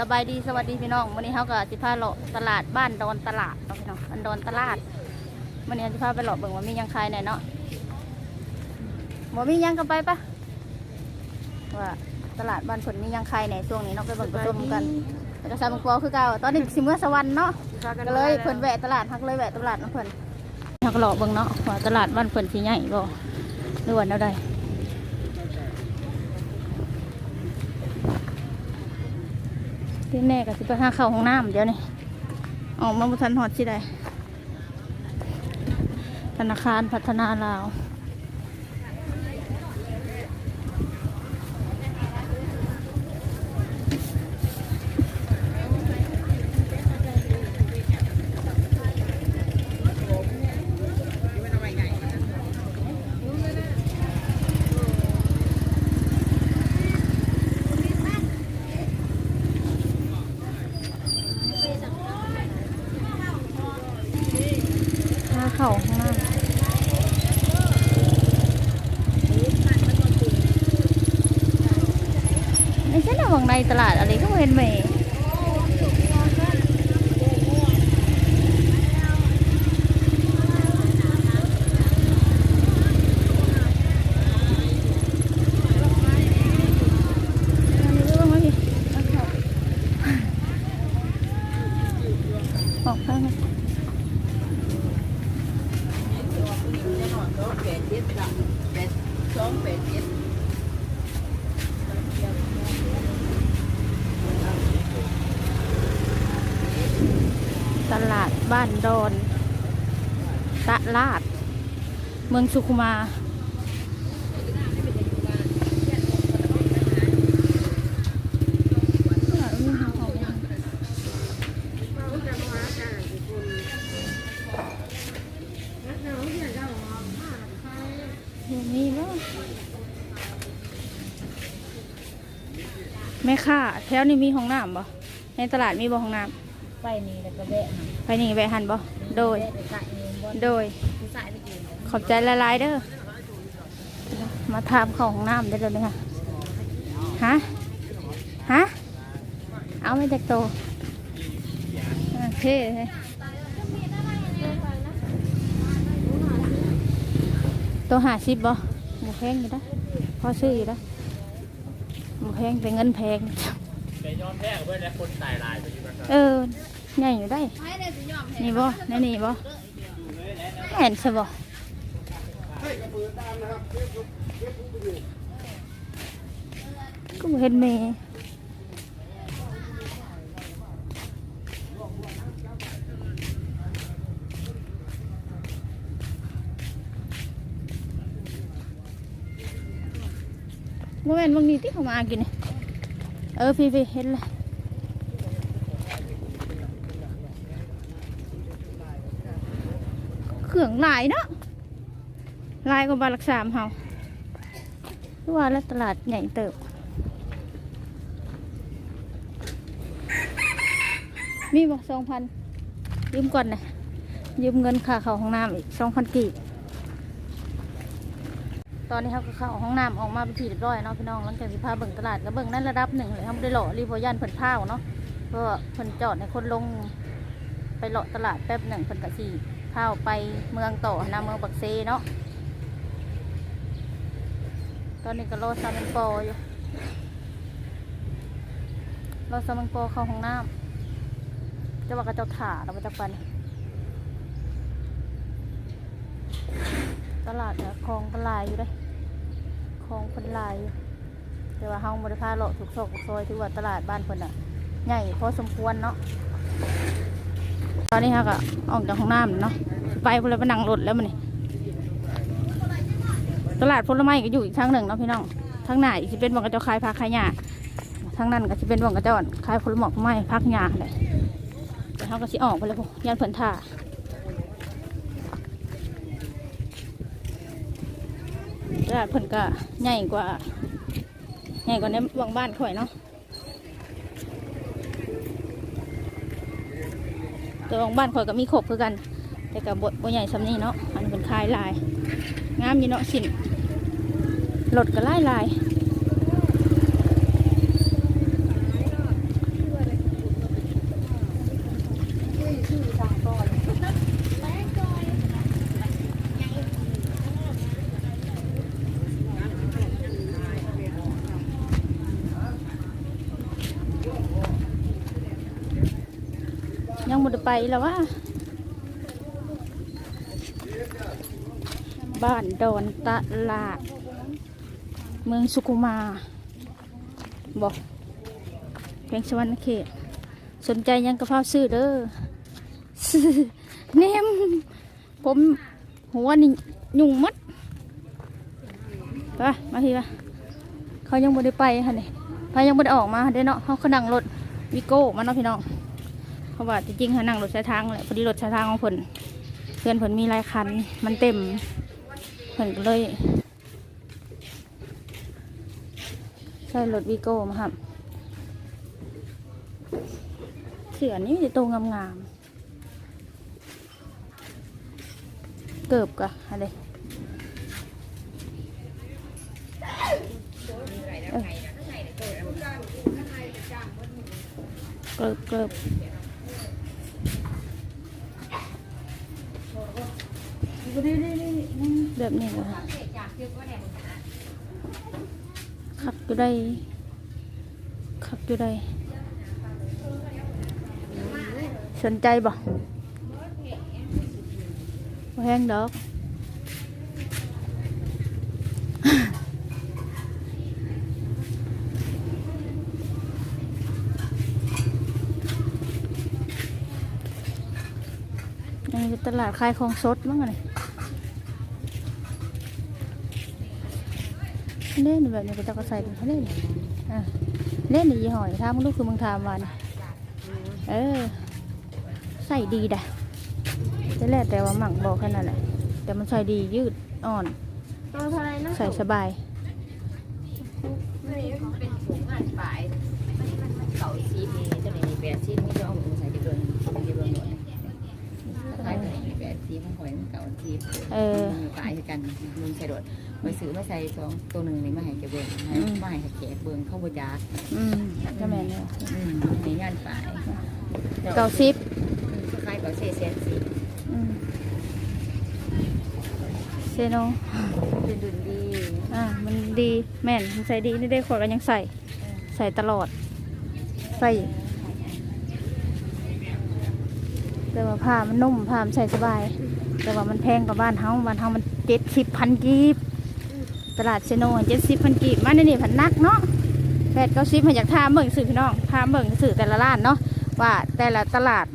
สบายดีสวัสดีพี่น้องวันนี้เขาก็สิพาเลาะตลาดบ้านดอนตลาดเนาะพี่น้องอันดอนตลาดวันนี้สิพาไปเลาะเบิ่งว่ามีหยังขายไหนเนาะบ่มีหยังก็ไปปะว่าตลาดบ้านผลมีหยังขายไหนช่วงนี้เนาะไปเบิ่งไปชมกันแล้วก็ซาบังกอคือเก่าตอนนี้สิเมื่อสวรรค์เนาะก็เลยเพิ่นแวะตลาดฮักเลยแวะตลาดน้ำเพิ่นฮักเลาะเบิ่งเนาะว่าตลาดบ้านเพิ่นสิใหญ่บ่หรือว่าแนวใด ที่แน่ก็สิไปหาเข้าห้องน้ำเดี๋ยวนี้ออกมาบุทันหอดที่ใดธนาคารพัฒนาลาวหาเข้าห้องน้ำไม่ใช่ะวังในตลาดอะไรก็เห็นไหมอันนี้ก็ไม่มีเอาเข้าออกไปลาด บ้านดอนตะลาด เมืองสุขุมา นี่เนาะแม่ค่ะ แถวนี้มีห้องน้ำบ่ในตลาดมีบ่ห้องน้ำไปนี่แล้วก็แวะหา ไปนี่ไปหันบ่โดยแวะไปกะเองบ่โดยผู้ชายไปกินขอบใจละลายๆเด้อ มาทำของน้ำได้เลยนะคะฮะ ฮะ เอาไม่จากโต โอเคตัวหาสิบบ่หมูแพงอยู่นะพอซื้ออยู่นะหมูแพงแต่เงินแพงแต่ยอมแพ้เพื่อนและคนตายลายไปที่มันเออ ใหญ่อยู่ได้ นี่บ่นั่นนี่บ่แอนใช่บ่ก็บ่เห็นเมย์บ่แม่นบางนี้ที่เขามากินนี่เออพี่ๆเห็นเลย เครื่องหลายเนาะลายกว่าบาลักสามเฮาว่าแล้วตลาดใหญ่เติบ มีบอกสองพันยืมก่อนนะยืมเงินค่าเข้าห้องน้ำอีกสองพันกีบตอนนี้เขาก็เข้าห้องน้ำออกมาเป็นที่เรียบร้อยเนาะพี่น้องหลังจากที่พาเบิ่งตลาดก็เบิ่งนั่นระดับหนึ่งเลยทำได้หล่อรีโพยันเพิ่นพ้าเนาะเพราะว่าเพิ่นจอดในคนลงไปเลาะตลาดแป๊บหนึ่งเพิ่นกะสี ข้าวไปเมืองต่อนะเมืองปักเซเนาะตอนนี้ก็รอซาเมนปออยู่รอซาเมนปอเข้าห้องน้ำจะว่ากระเจ้าถ่าเราไปจักปันตลาดเนี่ยคลองเป็นลายอยู่เลยคลองเป็นลายอยู่แต่ว่าเฮาบริพาเลาะถูกซอกถูกซอยถือว่าตลาดบ้านเพิ่นอะใหญ่พอสมควรเนาะ ตอนนี้ฮะก็ออกจากห้องน้ำเนาะไปพลไปนั่งรถแล้วมันนี่ตลาดผลไม้ก็อยู่อีกทางหนึ่งเนาะพี่น้องทางไหนจะเป็นบ่งกระเจ้าขายผักขายหญ้าทางนั้นก็จะเป็นบ่งกระเจ้าขายผลไม้ไม้ผักหญ้าเลยแต่เขาก็สิออกไปเลยพวกยันเพิ่นท่าตลาดเพิ่นก็ใหญ่กว่าใหญ่กว่าในวังบ้านข่อยเนาะ ตัวของบ้านข่อยก็มีขบคือกัน แต่กับบทบใหญ่สำนี้เนาะอันเป็นคลายลาย งามอยู่เนาะสินรถก็ลายลาย ยังบ่ได้ไปแล้ววะบ้านดอนตลาด เมืองสุขุมา บอกเพลงสวรรค์เขตสนใจยังกระเพราซื้อเด้อเนมผมหัวนี่ยุ่งมัดไปมาทีปะเขายังบ่ได้ไปค่ะนี่เขายังบ่ได้ออกมาเด้เนาะเขาขนังรถวิโก้มาเนาะพี่น้อง เพราะว่าจริงๆเขานั่งรถสายทางแหละพอดีรถสายทางของเพิ่นเพื่อนเพิ่นมีหลายคัน มันเต็มเพิ่นก็เลยใช่รถวีโก้มาครับเสือนี่จะโตงามๆเกิบกะอะไรเออเกิบ เกิบแบบนี้เลยขับอยู่ได้ขับอยู่ได้สนใจบ่แห้งดอกอันนี้ตลาดขายของสดมั้งไร เล่นแบบนี้ก็จะก็ใส่ดูเขาเล่นอะเล่นในยี่ห้อนี่ทำลูกคือมึงทำวันเออ ใส่ดีด่ะจะแรกแต่ว่าหมักบอกแค่นั้นแหละแต่มันใส่ดียืดอ่อน ใส่สบายเป็นถุงอ่านปลายเก่าซีดนี่เจ้าหนี้แปดซีดนี่จะเอมใส่จะเดินจะเดินหน่อยคล้ายๆแปดซีมันหอยมันเก่าซีดเออปลายกันมึงใส่โดดไปซื้อมาใส่สองตัวหนึ่งนี่มาให้แกเบิ่งให้มาให้แขกเบิ่งเข้าบูจาอืมก็แม่นเลยอืมในงานปลายเก้าสิบคล้ายๆเก่าเซเซนซีอืมเซโนเป็นดุนดีอ่ามันดีแม่นมันใส่ดีนี่ได้ขวดกันยังใส่ ใส่ตลอด ใส่แต่ว่าผ้ามันนุ่มผ้ามันใส่สบาย แต่ว่ามันแพงกว่าบ้านเฮาบ้านเฮามันเจ็ดสิบพันกีบ ตลาดเซโนเจ็ดสิบพันกีบมาในนี่ผันนักเนาะแปดเก้าสิบมาจากท่ามเบิ่งสื่อพี่น้องท่ามเบิ่งสื่อแต่ละร้านเนาะว่าแต่ละตลาด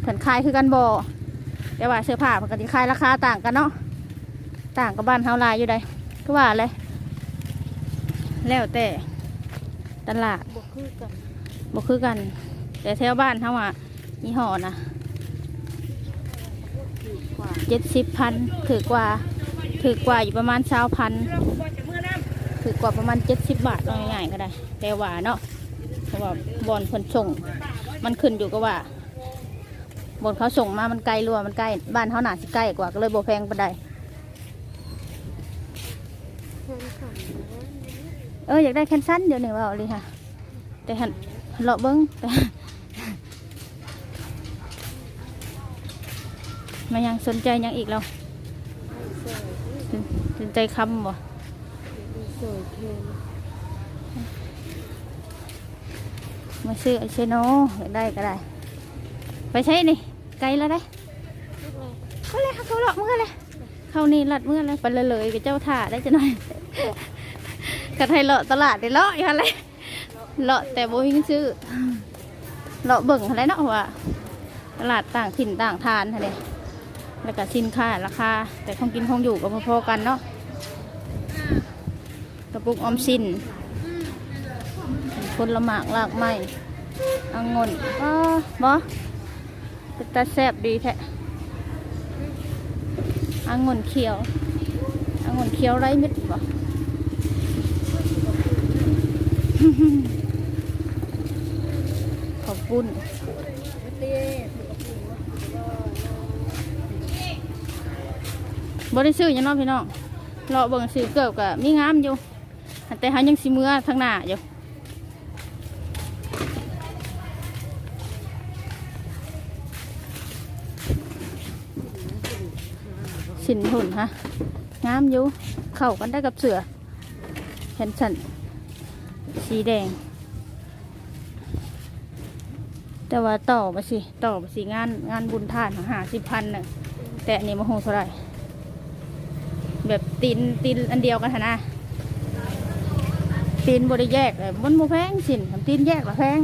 เพิ่นขายคือกันบ่แต่ว่าเสื้อผ้าเพิ่นก็สิขายราคาต่างกันเนาะต่างกับบ้านเฮาหลายอยู่ใดก็ว่าเลยแล้วแต่ตลาดบวกคือกันบ่คือกัน แต่แถวบ้านเฮาอะยี่ห้อนะกว่าเจ็ดสิบพันถือกว่า ถือกว่าอยู่ประมาณสาวพันถือกว่าประมาณเจ็ดสิบบาทง่ายๆก็ได้ แต่ว่าเนาะเพราะว่าบอนคนส่ง มันขึ้นอยู่กับว่าบอนเขาส่งมามันไกลรัวมันใกล้บ้านเขาหนาสิใกล้กว่าก็เลยโบแพงปานใดเอออยากได้แคนซันเดี๋ยวหนึ่งว่าเอาเลยค่ะ แต่หันเลาะเบิ้งแต่มายังสนใจยังอีกเรา ใจคำบ่มาซื้อไอเชโนได้ก็ได้ ไปใช้นี่ ไกลแล้วได้ก็เลยเขาเลาะเมื่อเลยเขานี่ลัดเมื่อเลยไปเลยเลยกับเจ้าถ่าได้จะหน่อยกระไทยเลาะตลาดได้เลาะอย่างไรเลาะแต่โบ่มีเงินซื้อเลาะเบิ่งอะไรเนาะว่าตลาดต่างถิ่นต่างทานอะไรแล้วก็สินค้าราคาแต่ของกินของอยู่ก็พอๆกันเนาะ ระปุกออมสินผลหมากลากไม้องุ่นก็บ่เป็นตาแซ่บดีแท้องุ่นเขียวองุ่นเขียวไรเม็ดบ่ขอบคุณบริซื้อหยังน้องพี่น้องเรอเบิ่งซื้อเกือบกับมีงามอยู่ แต่เขายังสิเมื่อทางหน้าอยู่สินหุ่นฮะงามอยู่ เข้ากันได้กับเสือเห็นสันสีแดง แต่ว่าต่อมาสิ ต่อมาสิงานงานบุญทานหาสิบพันน่ะแต่อันนี้มาโหเท่าไรแบบตีนตีนอันเดียวกันหนนะ ตีนบริแยกเลยมันโมแพงสินทำตีนแยกละแพง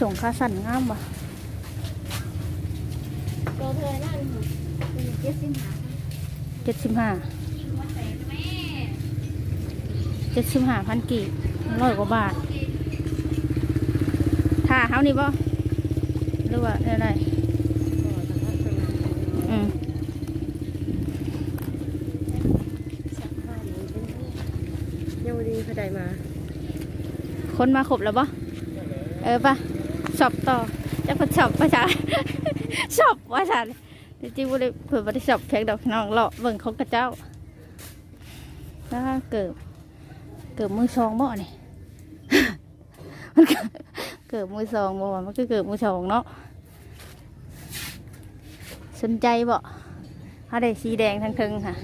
ส่งค่าสั่นงามว่ะเธอนั่นเจ็ดสิบห้าเจ็ดสิบห้าเจ็ดสิบห้าพันกี่ร้อยกว่าบาทถ้าเฮานี่บ่หรือว่าอะไรอืม ยังดีเขาได้มาคนมาครบแล้วบ่เออปะชอบต่อจะเพิ่นชอบประชาชอบว่าฉันจริงๆบ่ได้เพิ่นบ่ได้ชอบเพียงดอกน้องเลาะเบิ่งของกระเจ้าถ้าเกิดเกิดมือซองบ่นี่มันเกิดเกิดมือซองบ่ว่ามันก็เกิดมือซองเนาะสนใจบ่เฮาได้สีแดงทั้งเทึงค่ะ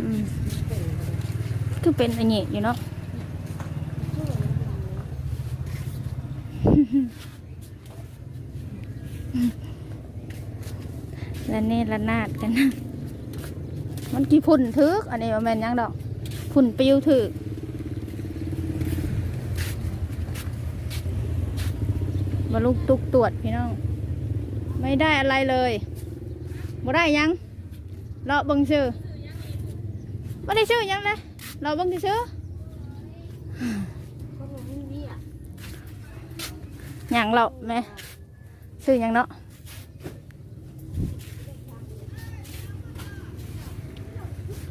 อืม คือเป็นอันนี้อยู่เนาะละเนระนาดกันนะมันกี่พุ่นทึก อันนี้แม่นยังดอกพุ่นปิวถึกมาลูกตุกตรวจพี่น้อง ไม่ได้อะไรเลยบ่ได้ยังเลาะบังชื่อไม่ได้ชื่อยังเลย เราเบังชื่อหยังเราแม่ชื่อหยังเนาะ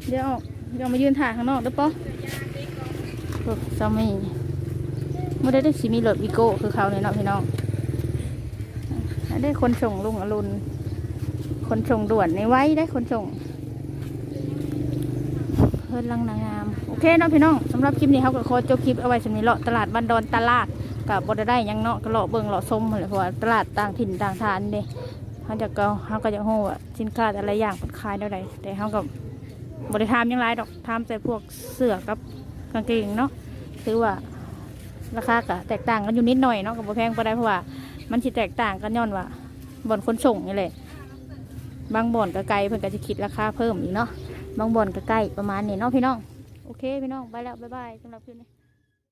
เดี๋ยวออกเดี๋ยวมายืนถ่ายข้างนอกเด้อปะพวกสามีไม่ได้ได้สิมีรถวิโก้คือเขาเนี่ยเนาะพี่น้องได้คนส่งลุงอรุณคนส่งด่วนในไว้ได้คนส่งเพื่อนลังนางงาม เคเนาะพี่น้องสำหรับคลิปนี้เขาก็ขอจบคลิปเอาไว้สำหรับเลาะตลาดบันดอนตลาดกับบดได้ยังเนาะก็เลาะเบิ่งเลาะส้มเลยเพราะว่าตลาดต่างถิ่นต่างฐานเด้เขาจะก็เขาก็จะโหว่าสินค้าแต่ละอย่างเป็นขายเท่าใดแต่เขาก็บริทามยังไรดอกทำแต่พวกเสื้อกับกางเกงเนาะถือว่าราคาก็แตกต่างกันอยู่นิดหน่อยเนาะกับแพงไปได้เพราะว่า มันสิแตกต่างกันย้อนว่าบ่อนขนส่งนี่แหละบางบ่อนก็ไกลเพิ่นก็จะคิดราคาเพิ่มอีกเนาะบางบ่อนก็ใกล้ประมาณนี้เนาะพี่น้อง โอเคพี่น้องไปแล้วบ๊ายบายสำหรับคลิปนี้